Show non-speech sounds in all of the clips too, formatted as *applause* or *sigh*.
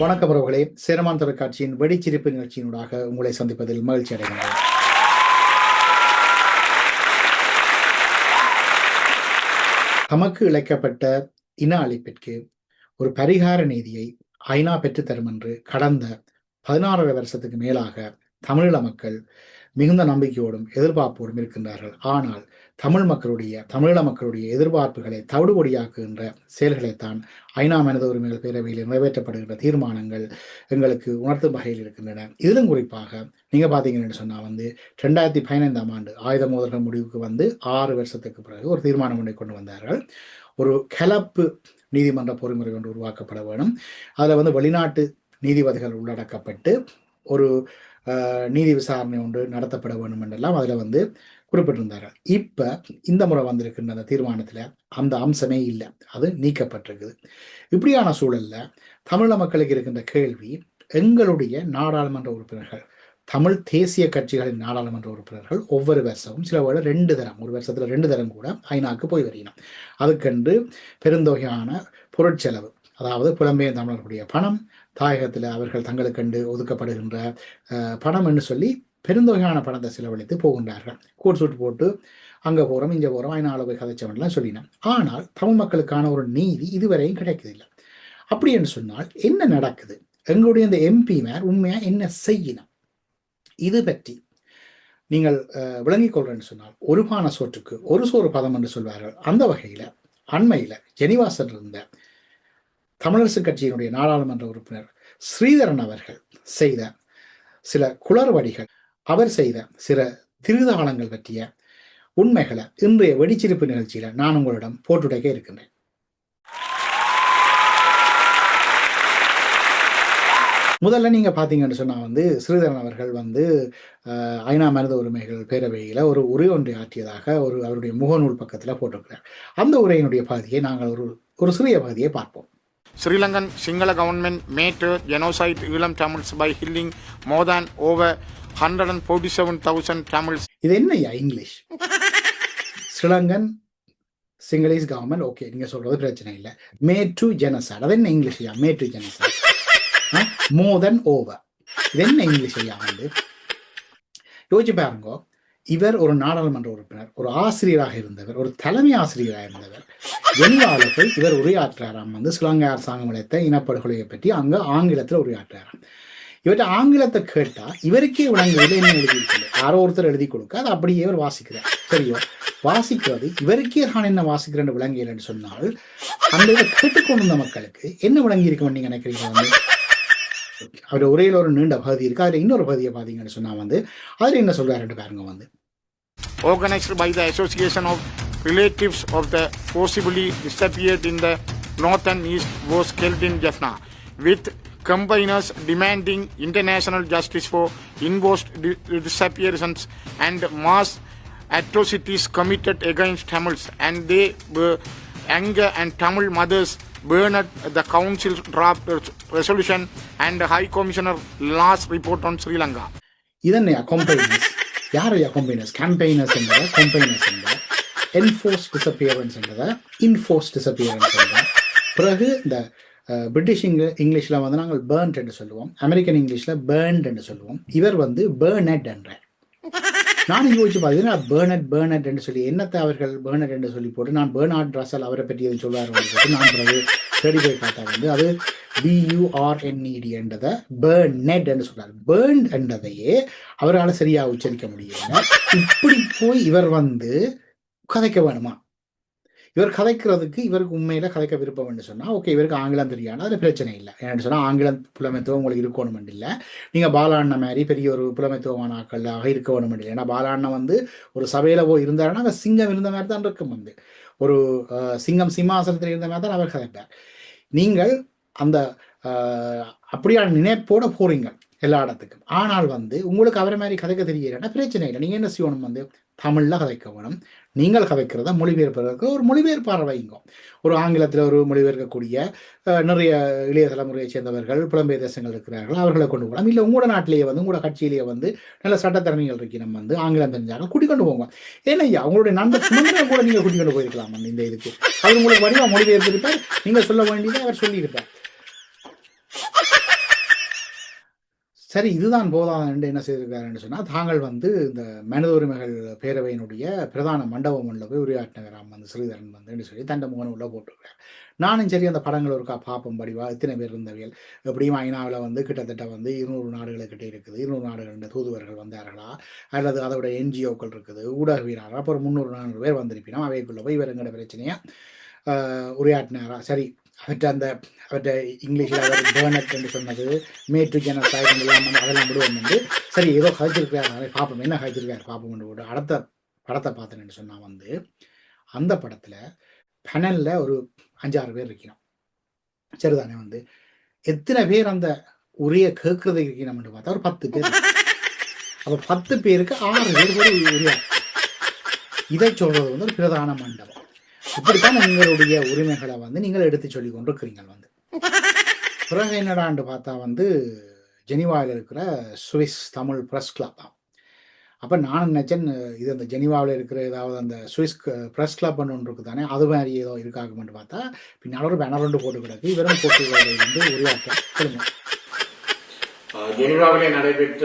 வணக்கம் உறவுகளே சேரமான் தொலைக்காட்சியின் வெடிச்சிரிப்பு நிகழ்ச்சியினூடாக உங்களை சந்திப்பதில் மகிழ்ச்சி அடைகின்றேன். தமக்கு இழைக்கப்பட்ட இன அழிப்பிற்கு ஒரு பரிகார நீதியை ஐநா பெற்றுத்தரும் என்று கடந்த பதினாறரை வருஷத்துக்கு மேலாக தமிழீழ மக்கள் மிகுந்த நம்பிக்கையோடும் எதிர்பார்ப்போடும் இருக்கின்றார்கள். ஆனால் தமிழ் மக்களுடைய தமிழீழ மக்களுடைய எதிர்பார்ப்புகளை தவிடுபடியாக்குகின்ற செயல்களைத்தான் ஐநா மனித உரிமைகள் பேரவையில் நிறைவேற்றப்படுகின்ற தீர்மானங்கள் எங்களுக்கு உணர்த்தும் வகையில் இருக்கின்றன. இதிலும் குறிப்பாக நீங்கள் பார்த்தீங்கன்னு சொன்னால் வந்து ரெண்டாயிரத்தி பதினைந்தாம் ஆண்டு ஆயுத மோதல்கள் முடிவுக்கு வந்து ஆறு வருஷத்துக்கு பிறகு ஒரு தீர்மானம் ஒன்றை கொண்டு வந்தார்கள். ஒரு கலப்பு நீதிமன்ற பொறிமுறை ஒன்று உருவாக்கப்பட வேணும் அதில் வந்து வெளிநாட்டு நீதிபதிகள் உள்ளடக்கப்பட்டு ஒரு நீதி விசாரணை ஒன்று நடத்தப்பட வேண்டும் என்றெல்லாம் அதில் வந்து குறிப்பிட்டிருந்தார்கள் இப்ப இந்த முறை வந்திருக்கின்ற அந்த தீர்மானத்துல அந்த அம்சமே இல்லை. அது நீக்கப்பட்டிருக்குது. இப்படியான சூழல்ல தமிழ மக்களுக்கு இருக்கின்ற கேள்வி எங்களுடைய நாடாளுமன்ற உறுப்பினர்கள் தமிழ் தேசிய கட்சிகளின் நாடாளுமன்ற உறுப்பினர்கள் ஒவ்வொரு வருஷமும் சில வேளை ரெண்டு தரம் ஒரு வருஷத்துல ரெண்டு தரம் கூட ஐநாக்கு போய் வரையணும் அதுக்கென்று பெருந்தொகையான பொருட்செலவு அதாவது புலம்பெயர் தமிழர்களுடைய பணம் தாயகத்தில் அவர்கள் தங்களுக்கென்று ஒதுக்கப்படுகின்ற பணம் என்று சொல்லி பெருந்தொகையான பணத்தை செலவழித்து போகின்றார்கள். கோட் சூட் போட்டு அங்கே போகிறோம் இங்கே போகிறோம் ஐநாவில் போய் கதைச்சவன்லாம் சொல்லினான். ஆனால் தமிழ் மக்களுக்கான ஒரு நீதி இதுவரையும் கிடைக்குதில்லை அப்படி என்று சொன்னால் என்ன நடக்குது? எங்களுடைய இந்த எம்பிமார் உண்மையாக என்ன செய்யணும் இது பற்றி நீங்கள் விளங்கிக் கொள்றேன்னு சொன்னால் ஒரு பான சோற்றுக்கு ஒரு சோறு பதம் என்று சொல்வார்கள். அந்த வகையில் அண்மையில் ஜெனிவாசன் இருந்த தமிழரசு கட்சியினுடைய நாடாளுமன்ற உறுப்பினர் ஸ்ரீதரன் அவர்கள் செய்த சில குளறுபடிகள் அவர் செய்த சில திருதாளங்கள் பற்றிய உண்மைகளை இன்றைய வெடிச்சிருப்பு நிகழ்ச்சியில நான் உங்களிடம் போட்டுடைக்க இருக்கின்றேன். முதல்ல நீங்க பாத்தீங்கன்னு சொன்னா வந்து ஸ்ரீதரன் அவர்கள் வந்து ஐநா மனித உரிமைகள் பேரவையில் ஒரு உரை ஒன்றை ஆற்றியதாக ஒரு அவருடைய முகநூல் பக்கத்தில் போட்டிருக்கிறார். அந்த உரையினுடைய பகுதியை நாங்கள் ஒரு ஒரு சிறிய பகுதியை பார்ப்போம். Sri Lankan Sinhala government Sinhala government made a by killing more than over hundred and than over 147,000 Tamils. இது என்னையா English? Sri Lankan Sinhalese government okay நீங்க சொல்றது பிரச்சனை இல்லை. மே டு ஜெனசாட் அது என்ன இங்கிலீஷ் ஐயா? மே டு ஜெனசாட் மோர் தென் ஓவர் இது என்ன இங்கிலீஷ் ஐயா வந்து? யோசிச்சு பாருங்க. இவர் ஒரு நாடாளுமன்ற உறுப்பினர் ஒரு ஆசிரியராக இருந்தவர் ஒரு தலைமை ஆசிரியராக இருந்தவர். ஜெனிவாவில் இவர் உரையாற்றாராம் வந்து ஸ்ரீலங்கா அரசாங்கம் நிலையத்தை இனப்படுகொலையை பற்றி அங்க ஆங்கிலத்தில் உரையாற்றாராம். இவர்கிட்ட ஆங்கிலத்தை கேட்டா இவருக்கே விளங்குவது என்ன எழுதியிருக்கல யாரோ ஒருத்தர் எழுதி கொடுக்க அதை அப்படியே இவர் வாசிக்கிறார். சரியோ? வாசிக்கிறது இவருக்கே நான் என்ன வாசிக்கிறேன் விளங்கியலன்னு சொன்னால் அந்த இதை கேட்டுக்கொண்டிருந்த மக்களுக்கு என்ன விளங்கி இருக்கணும்னு நீங்க நினைக்கிறீங்க வந்து? அவர் உரையில ஒரு நீண்ட பகுதி இருக்கு. அதுல இன்னொரு பகுதியை பாத்தீங்கன்னு சொன்னா வந்து அதுல என்ன சொல்றாருன்னு பாருங்க வந்து? Organized by the Association of Relatives of the Forcibly Disappeared in the North and East was killed in Jaffna, with campaigners demanding international justice for enforced di- disappearances and mass atrocities committed against Tamils, and they were anger and Tamil mothers burned the council draft res- resolution and High Commissioner last report on Sri Lanka. இதென்னையா கொம்பைனஸ் யார் ஐயா கொம்பைனஸ் campaigners என்பதை கொம்பைனஸ் என்பதை enforced disappearance என்பதை enforced disappearance என்பதை பிறகு இந்த அஹ், British இங்க இங்கிலீஷில் வந்து நாங்கள் பேர்ன்ட் என்று சொல்லுவோம். அமெரிக்கன் இங்கிலீஷில் பேர்ன்ட் என்று சொல்லுவோம். இவர் வந்து பேர்னட் என்றார். நான் யோசிச்சு பார்த்தீங்கன்னா பேர்னட் பேர்னட் என்று சொல்லி என்னத்தை அவர்கள் பேர்னட் என்று சொல்லி போட்டு நான் பேர்னாட் ரசல் அவரை பற்றி எதுவும் சொல்வார் நான் பிறகு தேடி போய் பார்த்தா வந்து அது பியூஆர்என்இடி என்றதை பேர்னெட் என்று சொல்றார். பேர்ன் என்றதையே அவரால் சரியாக உச்சரிக்க முடியல. இப்படி போய் இவர் வந்து கதைக்க வேணுமா? இவர் கதைக்கிறதுக்கு இவருக்கு உண்மையில கதைக்க விருப்பம் என்று சொன்னா ஓகே இவருக்கு ஆங்கிலம் தெரியாது அதுல பிரச்சனை இல்லை. ஏன்னு சொன்னால் ஆங்கிலம் புலமைத்துவம் உங்களுக்கு இருக்கணும் இல்லை. நீங்க பாலாண்ண மாதிரி பெரிய ஒரு புலமைத்துவமான ஆக்களாக இருக்க வேணும் இல்லை. ஏன்னா பாலாண்ண வந்து ஒரு சபையில போய் இருந்தாருன்னா அங்க சிங்கம் இருந்த மாதிரி தான் இருக்கும் வந்து. ஒரு சிங்கம் சிம்மாசனத்தில் இருந்த மாதிரி தான் அவர் கதைப்பார். நீங்கள் அந்த அப்படியான நினைப்போட போறீங்க எல்லா இடத்துக்கும். ஆனால் வந்து உங்களுக்கு அவரை மாதிரி கதைக்க தெரியலன்னா பிரச்சனை இல்லை. நீங்க என்ன செய்யணும் வந்து? தமிழில் கதைக்க வேணும் நீங்கள் கதைக்கிறத மொழிபெயர்ப்பதற்கு ஒரு மொழிபெயர்ப்பாளர் வைங்க. ஒரு ஆங்கிலத்தில் ஒரு மொழிபெயர்க்கக்கூடிய நிறைய இளைய தலைமுறையை சேர்ந்தவர்கள் புலம்பெயர் தேசங்கள் இருக்கிறார்கள் அவர்களை கொண்டு போகலாம். இல்லை உங்களோட நாட்டிலேயே வந்து உங்களோட கட்சியிலேயே வந்து நல்ல சட்டத்திறமைகள் இருக்கு நம்ம வந்து ஆங்கிலம் தெரிஞ்சாங்க கூட்டிக்கொண்டு போங்க. ஏன்னா ஐயா? உங்களுடைய நண்பர் சுமந்திரம் கூட நீங்கள் கூட்டிக்கொண்டு போயிருக்கலாம் இந்த இதுக்கு? அவர் உங்களுக்கு வடிவா மொழிபெயர்த்திருப்பார். நீங்கள் சொல்ல வேண்டியதை அவர் சொல்லியிருப்பார். சரி இதுதான் போதாதுன்னு என்ன செய்திருக்காருன்னு சொன்னால் தாங்கள் வந்து இந்த மனித உரிமைகள் பேரவையினுடைய பிரதான மண்டபம் உள்ள போய் உரையாற்றினராம் வந்து ஸ்ரீதரன் வந்துன்னு சொல்லி தண்டை முகன் உள்ளே போட்டிருக்கார் நானும் சரி அந்த படங்கள் ஒருக்கா பார்ப்போம் படிவா இத்தனை பேர் இருந்தவியல். எப்படியும் ஐநாவில் வந்து கிட்டத்தட்ட வந்து இருநூறு நாடுகளுக்கிட்ட இருக்குது. இருநூறு நாடுகளின் தூதுவர்கள் வந்தார்களா? அல்லது அதோட என்ஜிஓக்கள் இருக்குது ஊடகவியலாளர் அப்புறம் முந்நூறு நானூறு பேர் வந்திருப்பினோம் அவைக்குள்ளே போய் இவருங்கிற பிரச்சனையாக உரையாற்றினாரா? சரி அவற்றை அந்த அவற்றை இங்கிலீஷில் அவர் பேர்னட் என்று சொன்னது மேற்று ஜன சாயம் இல்லாமல் அதெல்லாம் விடுவோம் வந்து சரி ஏதோ கழிச்சிருக்காரு அதை பார்ப்போம். என்ன கழிச்சிருக்காரு பார்ப்போம் விட்டு அடுத்த படத்தை பார்த்தேன்னு சொன்னால் வந்து அந்த படத்தில் பனலில் ஒரு அஞ்சாறு பேர் இருக்கிறோம். சரிதானே வந்து? எத்தனை பேர் அந்த உரிய கேட்கறது இருக்கிறோம்னு பார்த்தா ஒரு பத்து பேர் அப்போ பத்து பேருக்கு ஆறு பேர் ஒரு உரியா இதை சொல்றது வந்து ஒரு பிரதான மண்டபம். இப்படித்தான் உங்களுடைய உரிமைகளை வந்து நீங்கள் எடுத்து சொல்லி கொண்டிருக்கிறீங்க வந்து. பிறகு என்னடான்னு பார்த்தா வந்து ஜெனிவாவில் இருக்கிற சுவிஸ் தமிழ் ப்ரெஸ் கிளப் அப்போ நான் நினச்சேன் இது அந்த ஜெனிவாவில் இருக்கிற ஏதாவது அந்த சுவிஸ் ப்ரெஸ் கிளப் ஒன்று இருக்குது தானே அது மாதிரி ஏதோ இருக்காகுமென்று பார்த்தா பின்னால் ஒரு பேனர் ரெண்டு போட்டு கிடக்கு இவரும் போட்டு வந்து உருவாக்க சொல்லுங்க. ஜெனிவாவிலே நடைபெற்ற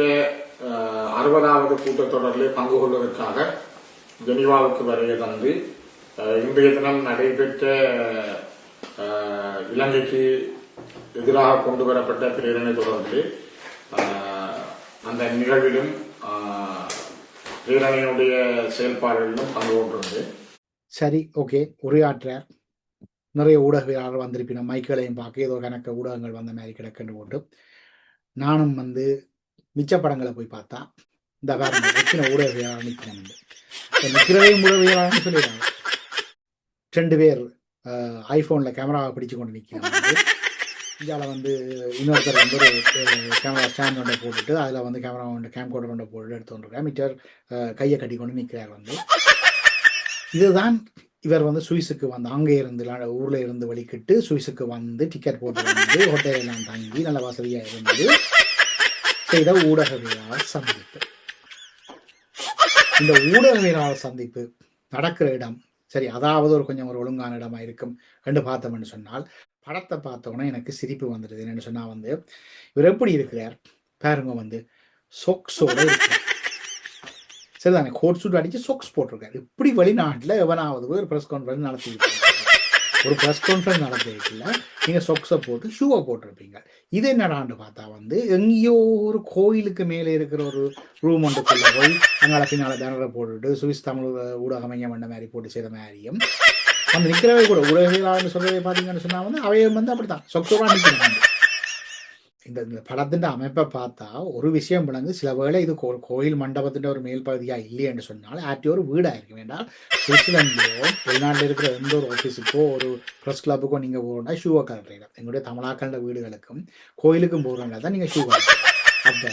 அறுபதாவது கூட்டத்தொடரில் பங்கு கொள்வதற்காக ஜெனிவாவுக்கு வருகை தந்து இன்றைய தினம் நடைபெற்ற இலங்கைக்கு எதிராக கொண்டு வரப்பட்ட பிரேரணை தொடர்பில் அந்த நிகழ்விலும் பிரேரணையினுடைய செயல்பாடுகளிலும் பங்கு கொண்டிருந்தேன் சரி ஓகே. உரையாற்ற. நிறைய ஊடகவியலாளர் வந்திருப்பினோம் மைக்களையும் பார்க்க ஏதோ கணக்க ஊடகங்கள் வந்த மாதிரி கிடக்குன்னு போட்டு நானும் வந்து மிச்ச படங்களை போய் பார்த்தா இந்த வேற எத்தனை ஊடகவியலாளர் நிற்கிறேன் நிற்கிறதையும் ஊடகவியலாளர்னு சொல்லிடுறாங்க. ரெண்டு பேர் ஐஃபோனில் கேமராவை பிடிச்சு கொண்டு நிற்கிறாங்க *laughs* இந்தியாவில் வந்து இன்னொருத்தர் வந்து ஒரு கேமரா ஸ்டாண்ட் ஒன்றை போட்டுட்டு அதில் வந்து கேமரா ஒன்று கேம் ஒன்றை போட்டு எடுத்து கொண்டிருக்கார் மிச்சர் கையை கட்டி கொண்டு நிற்கிறார் வந்து. இதுதான் இவர் வந்து சுவிஸுக்கு வந்து அங்கே இருந்து ஊர்ல இருந்து வெளிக்கிட்டு சுவிஸுக்கு வந்து டிக்கெட் போட்டு வந்து ஹோட்டல் எல்லாம் தங்கி நல்ல வசதியா இருந்து செய்த ஊடகவியலாளர் சந்திப்பு. இந்த ஊடகவியலாளர் சந்திப்பு நடக்கிற இடம் சரி அதாவது ஒரு கொஞ்சம் ஒரு ஒழுங்கான இடமா இருக்கும் என்று பார்த்தோம்னு சொன்னால் படத்தை பார்த்தோன்னே எனக்கு சிரிப்பு வந்துடுது. என்னன்னு சொன்னால் வந்து இவர் எப்படி இருக்கிறார்? பாருங்க வந்து சொக்ஸோட சரிதானே? கோட் சூட் அடிச்சு சொக்ஸ் போட்டிருக்காரு. இப்படி வெளிநாட்டில் எவனாவது ஒரு ப்ரெஸ் கான்ஃபரன்ஸ் நடத்திட்டு ஒரு ப்ரெஸ் கான்ஃபரன்ஸ் நடந்திருக்குல்ல. நீங்கள் சொக்ஸை போட்டு ஷூவை போட்டிருப்பீங்க. இது என்னடான்னு பார்த்தா வந்து எங்கேயோ ஒரு கோயிலுக்கு மேலே இருக்கிற ஒரு ரூம் ஒன்றுக்குள்ள போய் அங்கால பின்னால பேனரை போட்டுட்டு சுவிஸ் தமிழ் ஊடக மையம் பண்ண மாதிரி போட்டு செய்த மாதிரியும் அந்த நிற்கிறவை கூட ஊடகவியலாளர் சொல்றதை பார்த்தீங்கன்னு சொன்னால் வந்து அவையும் வந்து அப்படித்தான். சொக்ஸோட நிற்கிறாங்க இந்த இந்த படத்தின் அமைப்பை பார்த்தா ஒரு விஷயம் விளங்கு. சில வேளை இது கோ- கோயில் மண்டபத்தின் ஒரு மேல் பகுதியா இல்லையென்று சொன்னால் ஆட்டி ஒரு வீடா இருக்கும் வேண்டாம் சுவிட்சர்லாண்ட்லயோ வெளிநாட்டில் இருக்கிற எந்த ஒரு ஆஃபீஸுக்கோ ஒரு ப்ரெஸ் கிளப்புக்கோ நீங்க போகணும்னா ஷூவை கலட்டுறீங்க எங்களுடைய தமிழாக்கள வீடுகளுக்கும் கோயிலுக்கும் போகிறவங்க தான் நீங்க ஷூ கலட்டுறீங்க அப்ப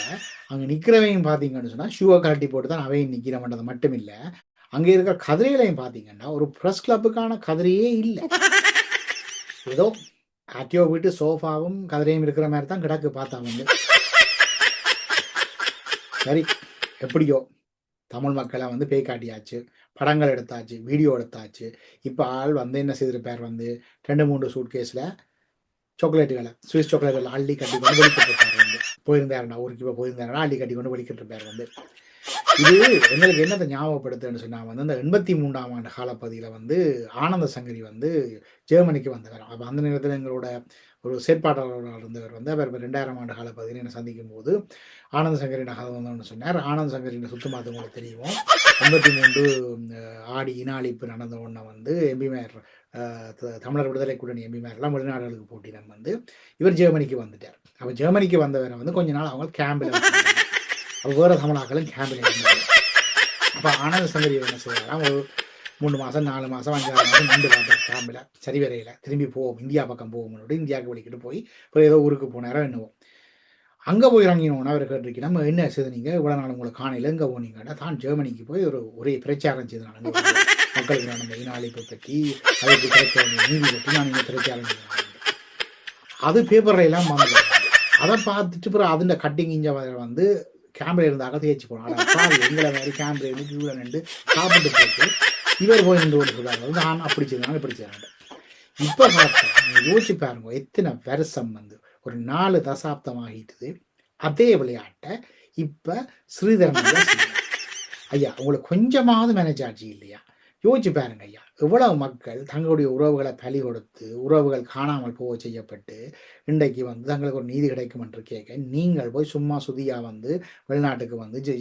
அங்க நிக்கிறவங்க பாத்தீங்கன்னு சொன்னா ஷூவை கலட்டி போட்டு தான் அவையும் நிக்கிறவன்றது மட்டும் இல்ல அங்க இருக்கிற கதிரையிலையும் பாத்தீங்கன்னா ஒரு ப்ரெஸ் கிளப்புக்கான கதிரையே இல்லை. ஏதோ ஆட்டியோ வீட்டு சோஃபாவும் கதிரையும் இருக்கிற மாதிரி தான் கிடக்கு பார்த்தா வந்து சரி எப்படியோ தமிழ் மக்களை வந்து பேய் காட்டியாச்சு படங்கள் எடுத்தாச்சு வீடியோ எடுத்தாச்சு. இப்போ ஆள் வந்து என்ன செய்திருப்பார் வந்து ரெண்டு மூணு சூட் கேஸில் சாக்லேட்டுகளை ஸ்வீஸ் சாக்லேட்டுகளை அள்ளி கட்டி கொண்டு வெளிக்கிட்டு இருப்பார் வந்து. போயிருந்தாருன்னா ஊருக்கு இப்போ போயிருந்தாருன்னா அள்ளி கட்டி கொண்டு வெளிக்கிட்டு இருப்பார் வந்து. இது எங்களுக்கு என்னத்தை ஞாபகப்படுத்துன்னு சொன்னா வந்து அந்த எண்பத்தி மூன்றாம் ஆண்டு காலப்பகுதியில் வந்து ஆனந்த சங்கரி வந்து ஜெர்மனிக்கு வந்தவர் அப்போ அந்த நேரத்தில் எங்களோட ஒரு செயற்பாட்டாளராக இருந்தவர் வந்து அவர் ரெண்டாயிரம் ஆண்டு காலப்பகுதியில் என்னை சந்திக்கும் போது ஆனந்த சங்கரின் கதை வந்தோம்னு சொன்னார். ஆனந்த சங்கரின் சுத்தமாக உங்களுக்கு தெரியும் எண்பத்தி மூன்று ஆடி இனாளிப்பு நடந்த உடனே வந்து எம்பிமேர் தமிழர் விடுதலை கூட்டணி எம்பிமேர்லாம் வெளிநாடுகளுக்கு போட்டினம் வந்து இவர் ஜெர்மனிக்கு வந்துட்டார். அப்போ ஜெர்மனிக்கு வந்தவரை வந்து கொஞ்ச நாள் அவங்க கேம்பில் அப்போ வேறு கேம்பில் அப்போ ஆனந்த சங்கரி என்ன செய்யறாங்க ஒரு மூணு மாதம் நாலு மாதம் அஞ்சாறு மாதம் ரெண்டு மாதம் கேம்பில் சரி வரையில். திரும்பி போவோம். இந்தியா பக்கம் போவோம்னு இந்தியாவுக்கு வெளிக்கிட்டு போய் அப்புறம் ஏதோ ஊருக்கு போனாரோ என்னவோம் அங்கே போய் இறங்கினோன்னா அவர் கேட்டிருக்கீங்க நம்ம என்ன செய்து நீங்கள் இவ்வளோ நாள் உங்களை காணையில் எங்கே போனீங்கன்னா தான் ஜெர்மனிக்கு போய் ஒரு ஒரே பிரச்சாரம் செய்து மக்களுக்கு நான் இந்த இனாளிப்பை பற்றி அதுக்கு கிடைக்க வேண்டிய நீதி பற்றி நான் இங்கே பிரச்சாரம் செய்தேன் அது பேப்பர்ல எல்லாம் அதை பார்த்துட்டு அப்புறம் அதுல கட்டிங் இஞ்ச வந்து கேமரா இருந்து தேய்ச்சி போனோம். ஆனால் எங்களை மாதிரி கேமரா இருந்து கியூவில் நின்று சாப்பிட்டு போட்டு இவர் போய் நின்று ஓட்டு சொல்றாரு. நான் அப்படி செய்யறாங்க இப்படி செய்யறாங்க இப்போ பார்த்தா யோசிச்சு பாருங்க எத்தனை வருஷம் வந்து ஒரு நாலு தசாப்தம் ஆகிட்டுது. அதே விளையாட்டை இப்போ ஸ்ரீதரன் ஐயா உங்களுக்கு கொஞ்சமாவது மனச்சாட்சி இல்லையா? யோசிச்சு பாருங்க ஐயா. எவ்வளவு மக்கள் தங்களுடைய உறவுகளை பலி கொடுத்து உறவுகள் காணாமல் போக செய்யப்பட்டு இன்றைக்கு வந்து தங்களுக்கு ஒரு நீதி கிடைக்கும் என்று கேட்க நீங்கள் போய் சும்மா சுதியாக வந்து வெளிநாட்டுக்கு வந்து ஜெ-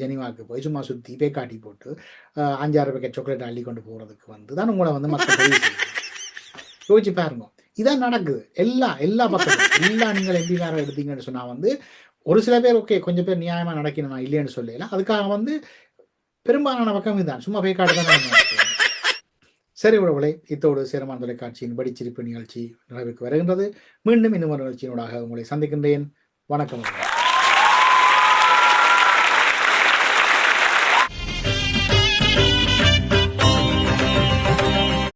போய் சும்மா சுத்தி போய் காட்டி போட்டு அஞ்சாறு பேக்கெட் சாக்லேட் அள்ளி கொண்டு போறதுக்கு வந்து தான் உங்களை வந்து மக்கள் யோசிச்சு பாருங்க. இதான் நடக்குது. எல்லா எல்லா பக்கமும். எல்லா நீங்கள் எப்படி வேற எடுத்தீங்கன்னு சொன்னா வந்து ஒரு சில பேர் ஓகே கொஞ்சம் பேர் நியாயமா நடக்கணும் நான் இல்லைன்னு சொல்லல. அதுக்காக வந்து பெரும்பாலான பக்கம் இதுதான். சும்மா போய் காட்டு தான் சரி உறவுகளை இத்தோடு சேரமான தொலைக்காட்சியின் படிச்சிருப்பு நிகழ்ச்சி நிறைவுக்கு வருகின்றது. மீண்டும் இன்னும் ஒரு நிகழ்ச்சியினூடாக உங்களை சந்திக்கின்றேன். வணக்கம்.